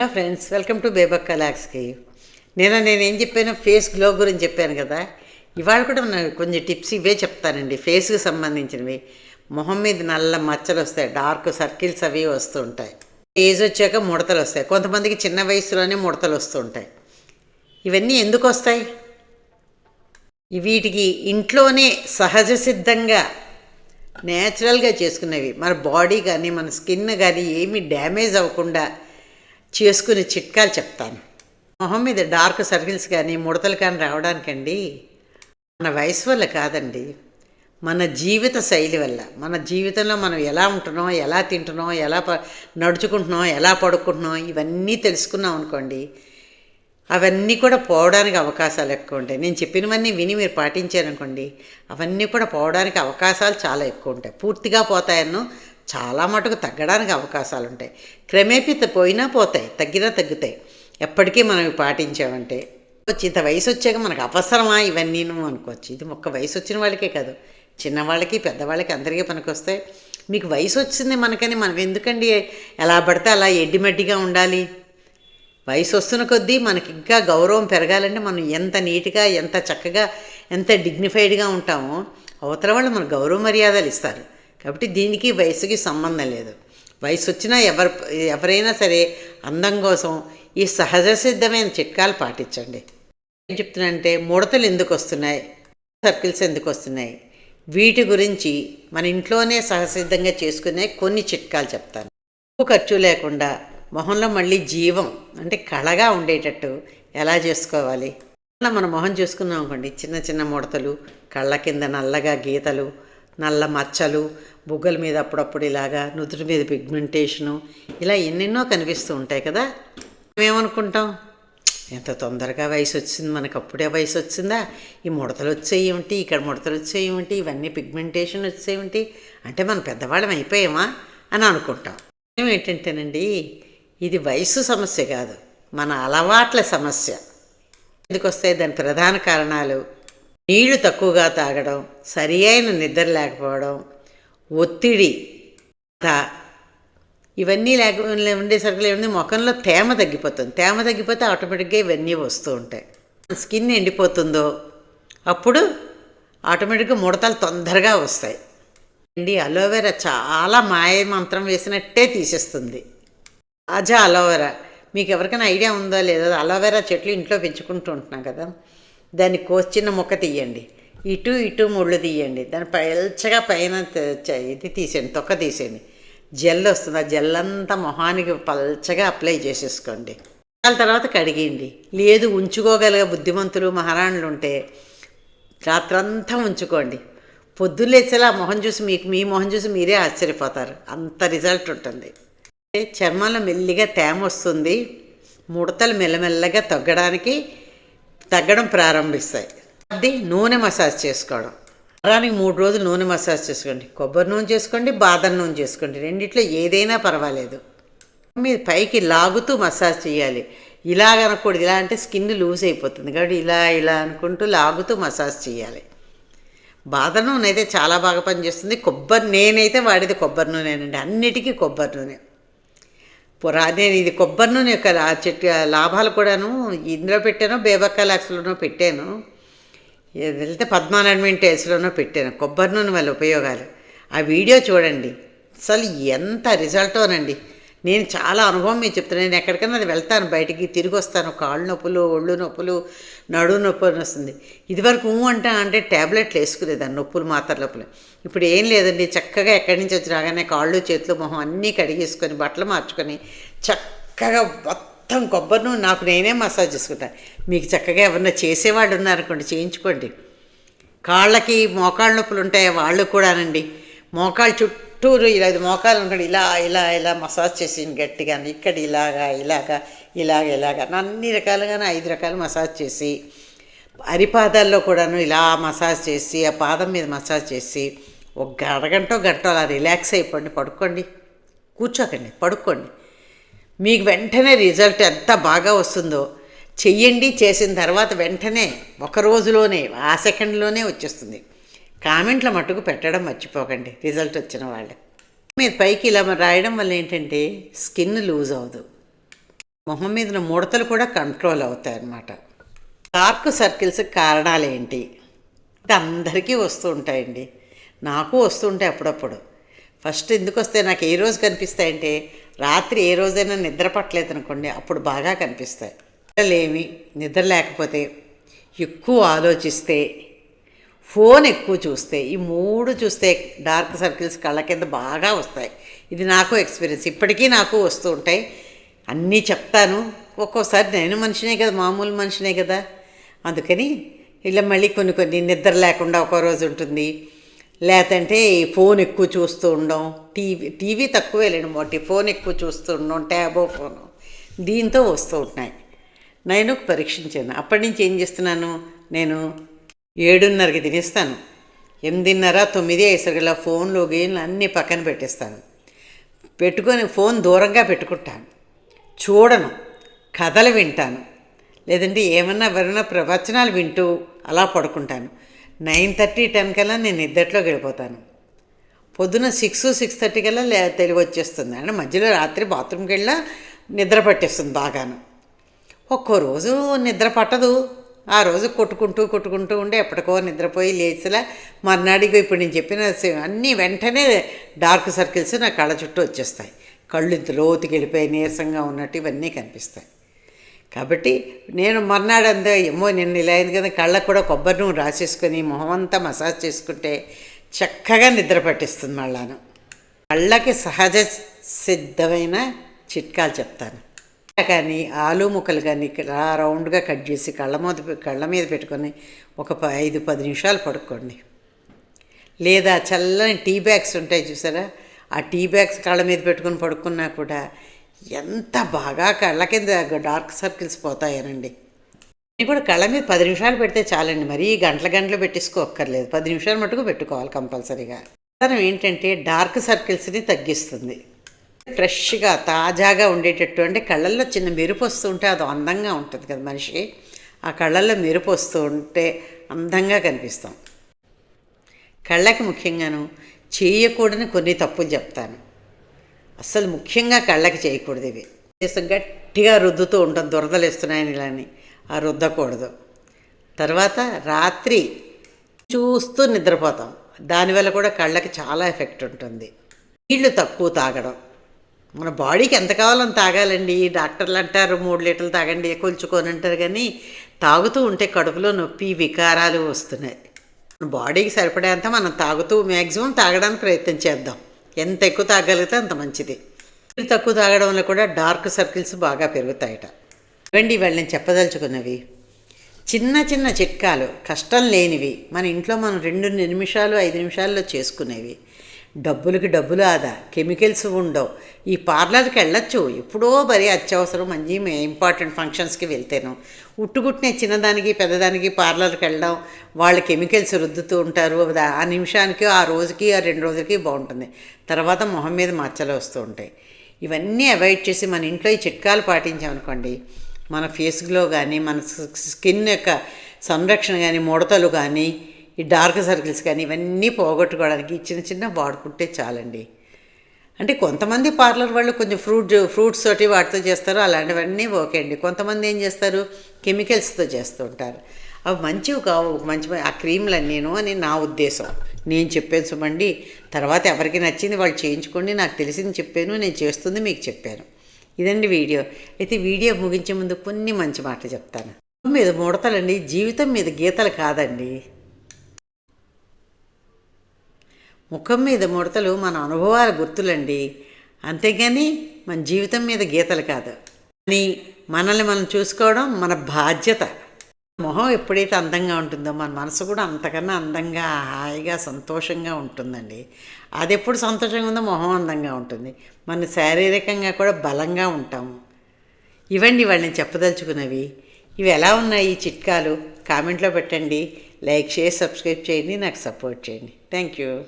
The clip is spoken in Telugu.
హలో ఫ్రెండ్స్ వెల్కమ్ టు బేబక్ కలాక్స్కి నేను నేను ఏం చెప్పాను? ఫేస్ గ్లో గురించి చెప్పాను కదా. ఇవాళ కూడా నాకు కొంచెం టిప్స్ ఇవే చెప్తానండి. ఫేస్కి సంబంధించినవి. మొహం మీద నల్ల మచ్చలు వస్తాయి. డార్క్ సర్కిల్స్ అవి వస్తూ ఉంటాయి. ఏజ్ వచ్చాక ముడతలు వస్తాయి. కొంతమందికి చిన్న వయసులోనే ముడతలు వస్తూ ఉంటాయి. ఇవన్నీ ఎందుకు వస్తాయి? వీటికి ఇంట్లోనే సహజ సిద్ధంగా నేచురల్గా చేసుకునేవి. మన బాడీ కానీ మన స్కిన్ కానీ ఏమీ డ్యామేజ్ అవ్వకుండా చేసుకునే చిట్కాలు చెప్తాను. మొహం మీద డార్క్ సర్కిల్స్ కానీ ముడతలు కానీ రావడానికండి మన వయసు వల్ల కాదండి. మన జీవిత శైలి వల్ల. మన జీవితంలో మనం ఎలా ఉంటున్నాం ఎలా తింటున్నాం ఎలా ప నడుచుకుంటున్నాం ఎలా పడుకుంటున్నాం ఇవన్నీ తెలుసుకున్నాం అనుకోండి అవన్నీ కూడా పోవడానికి అవకాశాలు ఎక్కువ ఉంటాయి. నేను చెప్పినవన్నీ విని మీరు పాటించారనుకోండి అవన్నీ కూడా పోవడానికి అవకాశాలు చాలా ఎక్కువ ఉంటాయి. పూర్తిగా పోతాయన్నో చాలా మటుకు తగ్గడానికి అవకాశాలు ఉంటాయి క్రమేపీ పోయినా పోతాయి తగ్గినా తగ్గుతాయి. ఎప్పటికీ మనం పాటించామంటే వచ్చి ఇంత వయసు వచ్చాక మనకు అవసరమా ఇవన్నీను అనుకోవచ్చు. ఇది ఒక్క వయసు వచ్చిన వాళ్ళకే కాదు. చిన్నవాళ్ళకి పెద్దవాళ్ళకి అందరికీ పనికొస్తాయి. మీకు వయసు వచ్చింది మనకని మనం ఎందుకండి ఎలా పడితే అలా ఎడ్డిమెడ్డిగా ఉండాలి? వయసు వస్తున్న కొద్దీ మనకి ఇంకా గౌరవం పెరగాలంటే మనం ఎంత నీట్గా ఎంత చక్కగా ఎంత డిగ్నిఫైడ్గా ఉంటామో అవతల వాళ్ళు మన గౌరవ మర్యాదలు ఇస్తారు. కాబట్టి దీనికి వయసుకి సంబంధం లేదు. వయసు వచ్చినా ఎవరు ఎవరైనా సరే అందం కోసం ఈ సహజ సిద్ధమైన చిట్కాలు పాటించండి. ఏం చెప్తున్నానంటే ముడతలు ఎందుకు వస్తున్నాయి? సర్కిల్స్ ఎందుకు వస్తున్నాయి? వీటి గురించి మన ఇంట్లోనే సహసిద్ధంగా చేసుకునే కొన్ని చిట్కాలు చెప్తాను. ఎక్కువ ఖర్చు లేకుండా మొహంలో మళ్ళీ జీవం అంటే కళగా ఉండేటట్టు ఎలా చేసుకోవాలి? అలా మన మొహం చూసుకున్నాం అనుకోండి చిన్న చిన్న ముడతలు కళ్ళ కింద నల్లగా గీతలు నల్ల మచ్చలు బుగ్గల మీద అప్పుడప్పుడు ఇలాగా నుదుటి మీద పిగ్మెంటేషను ఇలా ఎన్నెన్నో కనిపిస్తూ ఉంటాయి కదా. మేమనుకుంటాం ఎంత తొందరగా వయసు వచ్చింది మనకు అప్పుడే వయసు వచ్చిందా ఈ ముడతలు వచ్చేయేమిటి ఇక్కడ ముడతలు వచ్చేయేమిటి ఇవన్నీ పిగ్మెంటేషన్ వచ్చేయేమిటి అంటే మనం పెద్దవాళ్ళం అయిపోయామా? అని అనుకుంటాం. ఏంటంటేనండి ఇది వయసు సమస్య కాదు మన అలవాట్ల సమస్య. ఎందుకు వస్తాయి దాని ప్రధాన కారణాలు నీళ్ళు తక్కువగా తాగడం సరి అయిన నిద్ర లేకపోవడం ఒత్తిడి ఇవన్నీ లేక ఉండేసరికి ఏముంది? ముఖంలో తేమ తగ్గిపోతుంది. తేమ తగ్గిపోతే ఆటోమేటిక్గా ఇవన్నీ వస్తూ ఉంటాయి. స్కిన్ ఎండిపోతుందో? అప్పుడు ఆటోమేటిక్గా ముడతలు తొందరగా వస్తాయి. అండి అలోవెరా చాలా మాయ మంత్రం వేసినట్టే తీసేస్తుంది. తాజా అలోవెరా. మీకు ఎవరికైనా ఐడియా ఉందో? లేదో అలోవెరా చెట్లు ఇంట్లో పెంచుకుంటూ ఉంటున్నాం కదా. దాన్ని కోసి చిన్న తీయండి. ఇటు ఇటు ముళ్ళు తీయండి. దాని పల్చగా పైన ఇది తీసేయండి తొక్క తీసేయండి. జెల్ వస్తుంది ఆ జెల్ అంతా మొహానికి పల్చగా అప్లై చేసేసుకోండి. దాని తర్వాత కడిగేయండి. లేదు ఉంచుకోగలిగే బుద్ధిమంతులు మహారాణులు ఉంటే రాత్రంతా ఉంచుకోండి. పొద్దులేసేలా మొహం చూసి మీకు మీ మొహం చూసి మీరే ఆశ్చర్యపోతారు. అంత రిజల్ట్ ఉంటుంది. చర్మంలో మెల్లిగా తేమ వస్తుంది. ముడతలు మెల్లమెల్లగా తగ్గడానికి తగ్గడం ప్రారంభిస్తాయి. అది నూనె మసాజ్ చేసుకోవడం. వారానికి మూడు రోజులు నూనె మసాజ్ చేసుకోండి. కొబ్బరి నూనె చేసుకోండి బాదం నూనె చేసుకోండి. రెండిట్లో ఏదైనా పర్వాలేదు. మీరు పైకి లాగుతూ మసాజ్ చేయాలి. ఇలా అనకూడదు. ఇలా అంటే స్కిన్ లూజ్ అయిపోతుంది. కాబట్టి ఇలా ఇలా అనుకుంటూ లాగుతూ మసాజ్ చేయాలి. బాదం నూనె అయితే చాలా బాగా పనిచేస్తుంది. కొబ్బరి నేనైతే వాడేది కొబ్బరి నూనెనండి. అన్నిటికీ కొబ్బరి నూనె. నేను ఇది కొబ్బరి నూనె యొక్క చెట్టు లాభాలు కూడాను ఇందులో పెట్టాను బేబక్క లాక్స్లోనో పెట్టాను. వెళ్తే పద్మానడ్మెంట్ టేస్ట్లోనో పెట్టాను. కొబ్బరి నూనె వల్ల ఉపయోగాలు. ఆ వీడియో చూడండి. అసలు ఎంత రిజల్టోనండి. నేను చాలా అనుభవం మీకు చెప్తాను. నేను ఎక్కడికైనా అది వెళ్తాను బయటికి తిరిగి వస్తాను. కాళ్ళు నొప్పులు ఒళ్ళు నొప్పులు నడు నొప్పి అని వస్తుంది. ఇదివరకు అంటే అంటే ట్యాబ్లెట్లు వేసుకునేదాన్ని నొప్పులు మాత్ర నొప్పులు. ఇప్పుడు ఏం లేదండి. చక్కగా ఎక్కడి నుంచి వచ్చి రాగానే కాళ్ళు చేతులు మొహం అన్నీ కడిగేసుకొని బట్టలు మార్చుకొని చక్కగా మొత్తం కొబ్బరి నూనె నాకు నేనే మసాజ్ చేసుకుంటాను మీకు చక్కగా ఎవరన్నా చేసేవాళ్ళు ఉన్నారనుకోండి చేయించుకోండి. కాళ్ళకి మోకాళ్ళ నొప్పులు ఉంటాయి? వాళ్ళు కూడానండి. మోకాళ్ళ చుట్టూరు ఇలా ఇది మోకాలు ఉంటాడు ఇలా ఇలా ఇలా మసాజ్ చేసి గట్టిగా ఇక్కడ ఇలాగా ఇలాగా ఇలాగ ఇలాగ. అన్ని రకాలుగా ఐదు రకాలు మసాజ్ చేసి అరిపాదాల్లో కూడాను ఇలా మసాజ్ చేసి ఆ పాదం మీద మసాజ్ చేసి ఒక అరగంట గంట అలా రిలాక్స్ అయిపోండి పడుకోండి. కూర్చోకండి పడుకోండి. మీకు వెంటనే రిజల్ట్ ఎంత బాగా వస్తుందో చెయ్యండి చేసిన తర్వాత వెంటనే ఒక రోజులోనే ఆ సెకండ్లోనే వచ్చేస్తుంది. కామెంట్ల మట్టుకు పెట్టడం మర్చిపోకండి. రిజల్ట్ వచ్చిన వాళ్ళు. మీరు పైకి ఇలా రాయడం వల్ల ఏంటంటే స్కిన్ లూజ్ అవ్వదు. మొహం మీద ముడతలు కూడా కంట్రోల్ అవుతాయి అన్నమాట డార్క్ సర్కిల్స్ కారణాలు ఏంటి? అందరికీ వస్తూ ఉంటాయండి. నాకు వస్తూ ఉంటాయి అప్పుడప్పుడు. ఫస్ట్ ఎందుకు వస్తే నాకు ఏ రోజు కనిపిస్తాయంటే రాత్రి ఏ రోజైనా నిద్ర పట్టలేదు అనుకోండి అప్పుడు బాగా కనిపిస్తాయి. నిద్రలేమి నిద్ర లేకపోతే ఎక్కువ ఆలోచిస్తే ఫోన్ ఎక్కువ చూస్తే ఈ మూడు చూస్తే డార్క్ సర్కిల్స్ కళ్ళ కింద బాగా వస్తాయి. ఇది నాకు ఎక్స్పీరియన్స్. ఇప్పటికీ నాకు వస్తూ ఉంటాయి. అన్నీ చెప్తాను. ఒక్కోసారి నేను మనిషినే కదా మామూలు మనిషినే కదా. అందుకని ఇలా మళ్ళీ కొన్ని కొన్ని నిద్ర లేకుండా ఒక రోజు ఉంటుంది. లేదంటే ఫోన్ ఎక్కువ చూస్తూ ఉండడం టీవీ టీవీ తక్కువే లేని మొట్టి ఫోన్ ఎక్కువ చూస్తూ ఉండడం ట్యాబో ఫోను. దీంతో వస్తూ ఉంటున్నాయి. నేను పరీక్షించాను. అప్పటి నుంచి ఏం చేస్తున్నాను? నేను ఏడున్నరకి తినేస్తాను. ఎనిమిదిన్నర తొమ్మిది అయ్యేసరికల్లా ఫోన్లో గేమ్లు అన్నీ పక్కన పెట్టేస్తాను. పెట్టుకొని ఫోన్ దూరంగా పెట్టుకుంటాను. చూడను కథలు వింటాను. లేదంటే ఏమన్నా ఎవరైనా ప్రవచనాలు వింటూ అలా పడుకుంటాను. నైన్ థర్టీ టెన్ కల్లా నేను నిద్దట్లోకి వెళ్ళిపోతాను. పొద్దున సిక్స్ సిక్స్ థర్టీ కల్లా లే తెలివి వచ్చేస్తుంది అంటే మధ్యలో రాత్రి బాత్రూమ్కి వెళ్ళా నిద్ర పట్టేస్తుంది బాగాను. ఒక్కో రోజు నిద్ర పట్టదు. ఆ రోజు కొట్టుకుంటూ కొట్టుకుంటూ ఉండి ఎప్పటికో నిద్రపోయి లేచిలా మర్నాడికి ఇప్పుడు నేను చెప్పిన అన్నీ వెంటనే డార్క్ సర్కిల్స్ నా కళ్ళ చుట్టూ వచ్చేస్తాయి. కళ్ళు ఇంత లోతుకి వెళ్ళిపోయి నీరసంగా ఉన్నట్టు ఇవన్నీ కనిపిస్తాయి. కాబట్టి నేను మర్నాడు అంతా ఏమో నిన్న ఇలా అయింది కదా కళ్ళకు కూడా కొబ్బరి నూనె రాసేసుకొని మొహం అంతా మసాజ్ చేసుకుంటే చక్కగా నిద్ర పట్టిస్తుంది మళ్ళాను. కళ్ళకి సహజ సిద్ధమైన చిట్కాలు చెప్తాను. కానీ ఆలు ముక్కలు కానీ ఇలా రౌండ్గా కట్ చేసి కళ్ళ మీద కళ్ళ మీద పెట్టుకొని ఒక ప- ఐదు పది నిమిషాలు పడుకోండి. లేదా చల్లని టీ బ్యాగ్స్ ఉంటాయి చూసారా? ఆ టీ బ్యాగ్స్ కళ్ళ మీద పెట్టుకొని పడుకున్నా కూడా ఎంత బాగా కళ్ళ కింద డార్క్ సర్కిల్స్ పోతాయనండి. ఇది కూడా కళ్ళ మీద పది నిమిషాలు పెడితే చాలండి. మరీ గంటల గంటలు పెట్టేసుకోక్కర్లేదు. పది నిమిషాలు మటుకు పెట్టుకోవాలి కంపల్సరీగా. కారణం ఏంటంటే డార్క్ సర్కిల్స్ని తగ్గిస్తుంది. ఫ్రెష్గా తాజాగా ఉండేటట్టు అంటే కళ్ళల్లో చిన్న మెరుపు వస్తూ ఉంటే అది అందంగా ఉంటుంది కదా మనిషి. ఆ కళ్ళల్లో మెరుపు వస్తూ ఉంటే అందంగా కనిపిస్తాం. కళ్ళకి ముఖ్యంగాను చేయకూడని కొన్ని తప్పులు చెప్తాను. అస్సలు ముఖ్యంగా కళ్ళకి చేయకూడదు ఇవి. గట్టిగా రుద్దుతూ ఉంటాం దురదలేస్తున్నాయని ఇలాని. ఆ రుద్దకూడదు. తర్వాత రాత్రి చూస్తూ నిద్రపోతాం. దానివల్ల కూడా కళ్ళకి చాలా ఎఫెక్ట్ ఉంటుంది. నీళ్ళు తక్కువ తాగడం. మన బాడీకి ఎంత కావాలో తాగాలండి? డాక్టర్లు అంటారు మూడు లీటర్లు తాగండి కొలుచుకొని అంటారు కానీ తాగుతూ ఉంటే కడుపులో నొప్పి వికారాలు వస్తున్నాయి. మన బాడీకి సరిపడేంత మనం తాగుతూ మ్యాక్సిమం తాగడానికి ప్రయత్నం చేద్దాం. ఎంత ఎక్కువ తాగలిగితే అంత మంచిది. నీరు తక్కువ తాగడం వల్ల కూడా డార్క్ సర్కిల్స్ బాగా పెరుగుతాయట. ఇవ్వండి ఇవాళ నేను చెప్పదలుచుకున్నవి. చిన్న చిన్న చిట్కాలు కష్టం లేనివి. మన ఇంట్లో మనం రెండు నిమిషాలు ఐదు నిమిషాల్లో చేసుకునేవి. డబ్బులకి డబ్బులు ఆదా. కెమికల్స్ ఉండవు. ఈ పార్లర్కి వెళ్ళొచ్చు. ఎప్పుడో మరీ అత్యవసరం మంచి ఇంపార్టెంట్ ఫంక్షన్స్కి వెళ్తేను. ఉట్టుగుట్టిన చిన్నదానికి పెద్దదానికి పార్లర్కి వెళ్ళడం వాళ్ళు కెమికల్స్ రుద్దుతూ ఉంటారు. ఆ నిమిషానికి ఆ రోజుకి ఆ రెండు రోజులకి బాగుంటుంది. తర్వాత మొహం మీద మచ్చలు వస్తూ ఉంటాయి. ఇవన్నీ అవాయిడ్ చేసి మన ఇంట్లో ఈ చిట్కాలు పాటించామనుకోండి మన ఫేస్ గ్లో కానీ మన స్కిన్ యొక్క సంరక్షణ కానీ ముడతలు కానీ ఈ డార్క్ సర్కిల్స్ కానీ ఇవన్నీ పోగొట్టుకోవడానికి చిన్న చిన్న వాడుకుంటే చాలండి. అంటే కొంతమంది పార్లర్ వాళ్ళు కొంచెం ఫ్రూట్ ఫ్రూట్స్ తోటి వాటితో చేస్తారు అలాంటివన్నీ ఓకే అండి. కొంతమంది ఏం చేస్తారు? కెమికల్స్తో చేస్తూ ఉంటారు. అవి మంచివి కావు ఒక మంచి ఆ క్రీమ్లన్నీను అని నా ఉద్దేశం. నేను చెప్పాను సుమండి తర్వాత ఎవరికి నచ్చింది వాళ్ళు చేయించుకోండి నాకు తెలిసింది చెప్పాను నేను చేస్తుంది మీకు చెప్పాను. ఇదండి వీడియో. అయితే వీడియో ముగించే ముందు కొన్ని మంచి మాటలు చెప్తాను. మీద ముడతలండి జీవితం మీద గీతలు కాదండి. ముఖం మీద ముడతలు మన అనుభవాల గుర్తులండి. అంతేగాని మన జీవితం మీద గీతలు కాదు. కానీ మనల్ని మనం చూసుకోవడం మన బాధ్యత. మొహం ఎప్పుడైతే అందంగా ఉంటుందో మన మనసు కూడా అంతకన్నా అందంగా హాయిగా సంతోషంగా ఉంటుందండి. అది ఎప్పుడు సంతోషంగా ఉందో మొహం అందంగా ఉంటుంది. మన శారీరకంగా కూడా బలంగా ఉంటాము ఇవ్వండి వాళ్ళు నేను చెప్పదలుచుకున్నవి. ఇవి ఎలా ఉన్నాయి ఈ చిట్కాలు? కామెంట్లో పెట్టండి. లైక్ చేసి సబ్స్క్రైబ్ చేయండి. నాకు సపోర్ట్ చేయండి. Thank you.